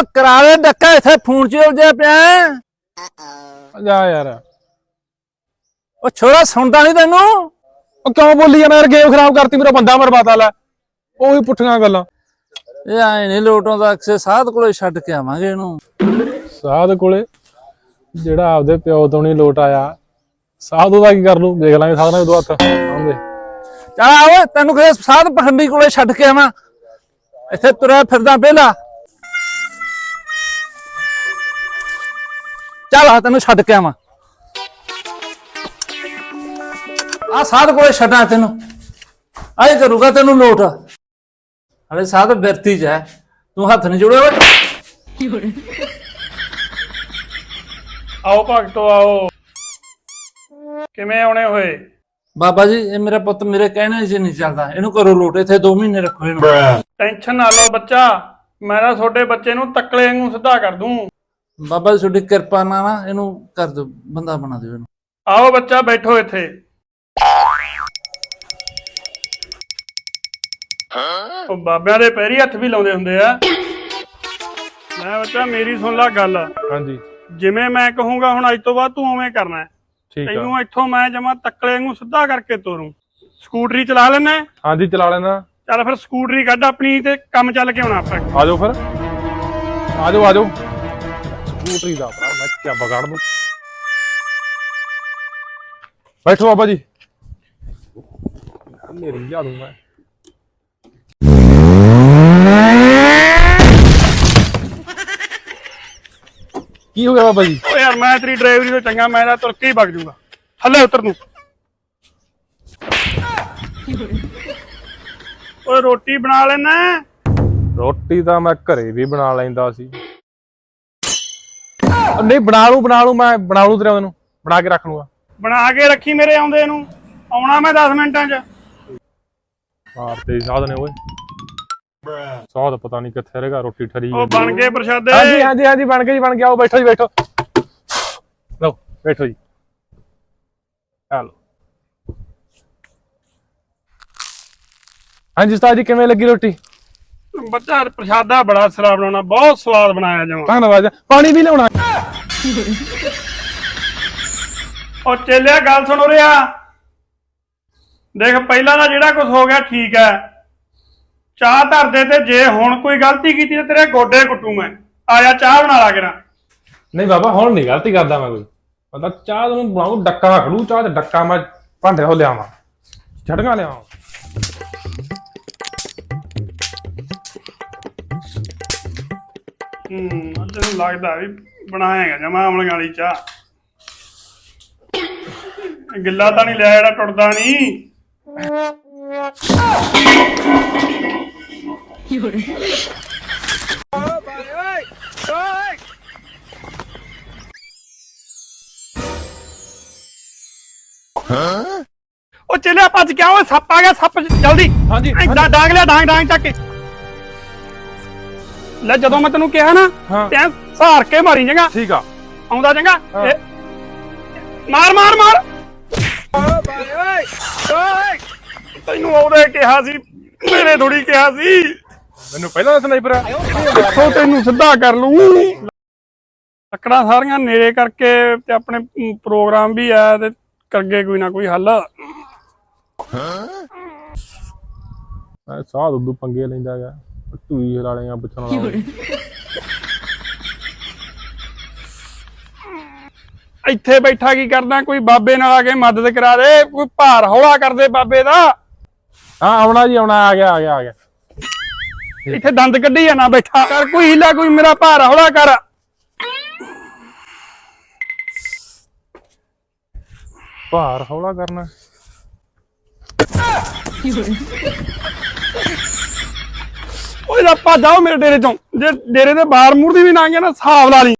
ਉਹ ਕਰਾ ਦੇ ਡੱਕਾ ਇੱਥੇ ਫੋਨ 'ਚ ਉਲਝਿਆ ਪਿਆ। ਹੈ। ਜਾ ਯਾਰ। ਉਹ ਛੋਰਾ ਸੁਣਦਾ ਨਹੀਂ ਤੈਨੂੰ? ਉਹ ਕਿਉਂ ਬੋਲੀ ਜਾਣਾ ਯਾਰ ਗੇਮ ਖਰਾਬ ਕਰਤੀ ਮੇਰਾ ਬੰਦਾ ਮਰਵਾਤਾ ਲੈ। ਉਹੀ ਪੁੱਠੀਆਂ ਗੱਲਾਂ। ਇਹ ਆਏ ਨਹੀਂ ਲੋਟੋਂ ਦਾ ਅਕਸੇ ਸਾਧ ਕੋਲੇ ਛੱਡ ਕੇ ਆਵਾਂਗੇ ਇਹਨੂੰ। ਸਾਧ ਕੋਲੇ ਜਿਹੜਾ ਆਪਦੇ ਪਿਓ ਤੋਂ ਨਹੀਂ ਲੋਟ ਆਇਆ ਸਾਧੂ ਦਾ ਕੀ ਕਰ ਲੂ ਦੇਖ ਲਾਂਗੇ ਸਾਧ ਨਾਲ ਦੋ ਹੱਥ। ਆਉਂਦੇ। ਚੱਲ ਆ ਓਏ ਤੈਨੂੰ ਕਿਹਾ ਸਾਧ ਪਖੰਡੀ ਕੋਲੇ ਛੱਡ ਕੇ ਆਵਾਂ। ਇੱਥੇ ਤੁਰਿਆ ਫਿਰਦਾ ਪਹਿਲਾ ਚੱਲ ਆ ਤੈਨੂੰ ਛੱਡ ਕੇ ਆਵਾਂ। ਆ ਸਾਧ ਕੋਲੇ ਛੱਡਾਂ ਤੈਨੂੰ। ਆਏ ਕਰੂਗਾ ਤੈਨੂੰ ਲੋਟ। ਹਲੇ ਸਾਧ ਬਿਰਤੀ ਚ ਹੈ। ਤੂੰ ਹੱਥ ਨਹੀਂ ਜੋੜਿਆ ਓਏ। ਆਓ ਭਗਤੋ ਆਓ। ਕਿਵੇਂ ਆਉਣੇ ਹੋਏ? ਬਾਬਾ ਜੀ ਇਹ ਮੇਰਾ ਪੁੱਤ ਮੇਰੇ ਕਹਿਣੇ 'ਚ ਨਹੀਂ ਚੱਲਦਾ। ਇਹਨੂੰ ਕਰੋ ਲੋਟ ਇੱਥੇ 2 ਮਹੀਨੇ ਰੱਖੋ ਇਹਨੂੰ। ਟੈਨਸ਼ਨ ਨਾ ਲਓ ਬੱਚਾ। ਮੈਂ ਤਾਂ ਤੁਹਾਡੇ ਬੱਚੇ ਨੂੰ ਤੱਕਲੇ ਵਾਂਗੂ ਸਿੱਧਾ ਕਰ ਦੂੰ। ਬਾਬਾ ਜੀ ਤੁਹਾਡੀ ਕਿਰਪਾ ਨਾਲ ਨਾ ਇਹਨੂੰ ਕਰ ਦਿਓ ਬੰਦਾ ਬਣਾ ਦਿਓ ਇਹਨੂੰ। ਆਓ ਬੱਚਾ ਬੈਠੋ ਇੱਥੇ। ਉਹ ਬਾਬਿਆਂ ਦੇ ਪੈਰੀ ਹੱਥ ਵੀ ਲਾਉਂਦੇ ਹੁੰਦੇ ਆ। ਮੈਂ ਬੱਚਾ ਮੇਰੀ ਸੁਣ ਲੈ ਗੱਲ। ਹਾਂਜੀ। ਜਿਵੇਂ ਮੈਂ ਕਹੂੰਗਾ ਹੁਣ ਅੱਜ ਤੋਂ ਬਾਅਦ ਤੂੰ ਉਵੇਂ ਕਰਨਾ ਹੈ। ਠੀਕ ਆ। ਤੈਨੂੰ ਇੱਥੋਂ ਮੈਂ ਜਮਾ ਤੱਕਲੇ ਵਾਂਗੂ ਸਿੱਧਾ ਕਰਕੇ ਤੋਰੂੰ। ਸਕੂਟਰੀ ਚਲਾ ਲੈਣਾ ਹਾਂਜੀ ਚਲਾ ਲੈਣਾ ਚੱਲ ਫਿਰ ਸਕੂਟਰੀ ਕੱਢ ਆਪਣੀ ਤੇ ਕੰਮ ਚੱਲ ਕੇ ਆਉਣਾ ਆਪਾਂ। ਆ ਜਾਓ ਫਿਰ। ਆ ਜਾਓ ਆ ਜਾਓ। ਸਕੂਟਰੀ ਦਾ ਭਰਾ ਮੈਂ ਚੱਬ ਕੱਢ ਦੂੰ। ਬੈਠੋ ਬਾਬਾ ਜੀ। ਮੇਰੀ ਲਿਆ ਦੂੰ ਮੈਂ। ਕੀ ਹੋ ਗਿਆ ਬਾਬਾ ਜੀ? ਓ ਯਾਰ ਮੈਂ ਤੇਰੀ ਡਰਾਈਵਰੀ ਤੋਂ ਚੰਗਾ ਮੈਂ ਤਾਂ ਤੁਰ ਕੇ ਹੀ ਵਗ ਜੂਗਾ। ਥੱਲੇ ਉਤਰ ਨੂੰ ਓਏ ਰੋਟੀ ਬਣਾ ਲੈਣਾ ਰੋਟੀ ਤਾਂ ਮੈਂ ਘਰੇ ਵੀ ਬਣਾ ਲੈਂਦਾ ਸੀ। ਨਹੀਂ ਬਣਾ ਲੂ ਬਣਾ ਲੂ ਮੈਂ ਬਣਾ ਲੂ ਤੇਰੇ ਨੂੰ ਬਣਾ ਕੇ ਰੱਖ ਲੂਗਾ ਬਣਾ ਕੇ ਰੱਖੀ ਮੇਰੇ ਆਉਂਦੇ ਨੂੰ। ਆਉਣਾ ਮੈਂ 10 ਮਿੰਟਾਂ 'ਚ। ਮਾਰ ਤੇ ਸਾਧ ਨੇ ਓਏ। ਸਾਧ ਪਤਾ ਨਹੀਂ ਕਿੱਥੇ ਰਹੇਗਾ ਰੋਟੀ ਠਰੀ ਉਹ ਬਣ ਗਏ ਪ੍ਰਸ਼ਾਦੇ। ਹਾਂਜੀ ਹਾਂਜੀ ਹਾਂਜੀ ਬਣ ਗਿਆ ਜੀ ਬਣ ਗਿਆ। ਆਓ ਬੈਠੋ ਜੀ ਬੈਠੋ। ਲਓ ਬੈਠੋ ਜੀ। ਲਓ। ਹਾਂਜੀ ਉਸਤਾਦ ਜੀ ਕਿਵੇਂ ਲੱਗੀ ਰੋਟੀ? ਬੱਚਾ ਪ੍ਰਸ਼ਾਦਾ ਬੜਾ ਸਰਾ ਬਣਾਉਣਾ ਬਹੁਤ ਸਵਾਦ ਬਣਾਇਆ ਜਮਾ। ਧੰਨਵਾਦ। ਪਾਣੀ ਵੀ ਲਿਆਉਣਾ। ਉਹ ਚੇਲਿਆ, ਗੱਲ ਸੁਣ ਰਿਆ। ਦੇਖ, ਪਹਿਲਾਂ ਦਾ ਜਿਹੜਾ ਕੁਝ ਹੋ ਗਿਆ ਠੀਕ ਹੈ। ਚਾਹ ਧਰ ਦੇ ਤੇ ਜੇ ਹੁਣ ਕੋਈ ਗਲਤੀ ਕੀਤੀ ਤੇ ਤੇਰੇ ਗੋਡੇ ਕੁੱਟੂ ਮੈਂ। ਆਇਆ ਚਾਹ ਬਣਾ ਲਾ ਕੇ ਨਹੀਂ ਬਾਬਾ, ਹੁਣ ਨਹੀਂ ਗਲਤੀ ਕਰਦਾ ਮੈਂ ਕੋਈ। ਮਤਲਬ ਚਾਹ ਨੂੰ ਬਣਾਉ ਡੱਕਾ ਖੜੂ ਚਾਹ ਤੇ ਡੱਕਾ ਮੈਂ ਭਾਂਡੇ ਹੋ ਲਿਆਵਾਂ। ਛੜਗਾ ਲਿਆਵਾਂ। ਹੂੰ। ਤੈਨੂੰ ਲੱਗਦਾ ਵੀ ਬਣਾਏਗਾ ਜਮਾ ਅਮਲੀਆਂ ਵਾਲੀ ਚਾਹ। ਗਿੱਲਾ ਤਾਂ ਨਹੀਂ ਲਿਆ ਜਿਹੜਾ ਟੁੱਟਦਾ ਨਹੀਂ। ਉਹ ਚੱਲਿਆ ਭੱਜ ਗਿਆ ਓਏ ਸੱਪ ਆ ਗਿਆ ਸੱਪ ਜਲਦੀ। ਹਾਂਜੀ, ਡਾਂਗ ਲਿਆ ਡਾਂਗ ਡਾਂਗ ਚੱਕ ਕੇ। ਲੈ ਜਦੋਂ ਮੈਂ ਤੈਨੂੰ ਕਿਹਾ ਨਾ ਹਾਂ। ਤੈਂ ਸਹਾਰ ਕੇ ਮਾਰੀ ਜਗਾ। ਠੀਕ ਆ। ਆਉਂਦਾ ਚੰਗਾ ਹਾਂ। ਇਹ- ਮਾਰ ਮਾਰ ਮਾਰ। ਤੈਨੂੰ ਉਹਦੇ ਕਿਹਾ ਸੀ ਮੇਰੇ ਥੋੜੀ ਕਿਹਾ ਸੀ। ਮੈਨੂੰ ਪਹਿਲਾਂ ਦੱਸਣਾ ਹੀ ਪਰ ਕਿੱਥੋਂ ਤੈਨੂੰ ਸਿੱਧਾ ਕਰ ਲੂੰ ਲੱਕੜਾਂ ਸਾਰੀਆਂ ਨੇੜੇ ਕਰਕੇ ਤੇ ਆਪਣੇ ਪ੍ਰੋਗਰਾਮ ਵੀ ਆ ਤੇ ਕਰਗੇ ਕੋਈ ਨਾ ਕੋਈ ਹੱਲ। ਸਾਹ ਦੁੱਧ ਪੰਗੇ ਲੈਂਦਾ ਗਿਆ ਟੂਈ ਲਾਲੀਆਂ ਪੁੱਛਣ ਵਾਲਾ ਇੱਥੇ ਬੈਠਾ ਕੀ ਕਰਦਾ? ਕੋਈ ਬਾਬੇ ਨਾਲ ਆ ਕੇ ਮਦਦ ਕਰਾ ਦੇ ਕੋਈ ਭਾਰ ਹੌਲਾ ਕਰ ਦੇ ਬਾਬੇ ਦਾ। ਹਾਂ ਆਉਣਾ ਜੀ ਆਉਣਾ ਆ ਗਿਆ ਆ ਗਿਆ ਆ ਗਿਆ। ਇੱਥੇ ਦੰਦ ਕੱਢੀ ਜਾਣਾ ਬੈਠਾ ਕਰ। ਕੋਈ ਹੀਲਾ ਕੋਈ ਮੇਰਾ ਭਾਰ ਹੌਲਾ ਕਰ। ਭਾਰ ਹੌਲਾ ਕਰਨਾ। ਓਏ ਰੱਪਾ ਜਾਓ ਮੇਰੇ ਡੇਰੇ ਚੋਂ। ਜੇ ਡੇਰੇ ਦੇ ਬਾਹਰ ਮੂਰ ਦੀ ਵੀ ਨਾ ਗਿਆ ਨਾ, ਹਿਸਾਬ ਲਾ ਲਈ।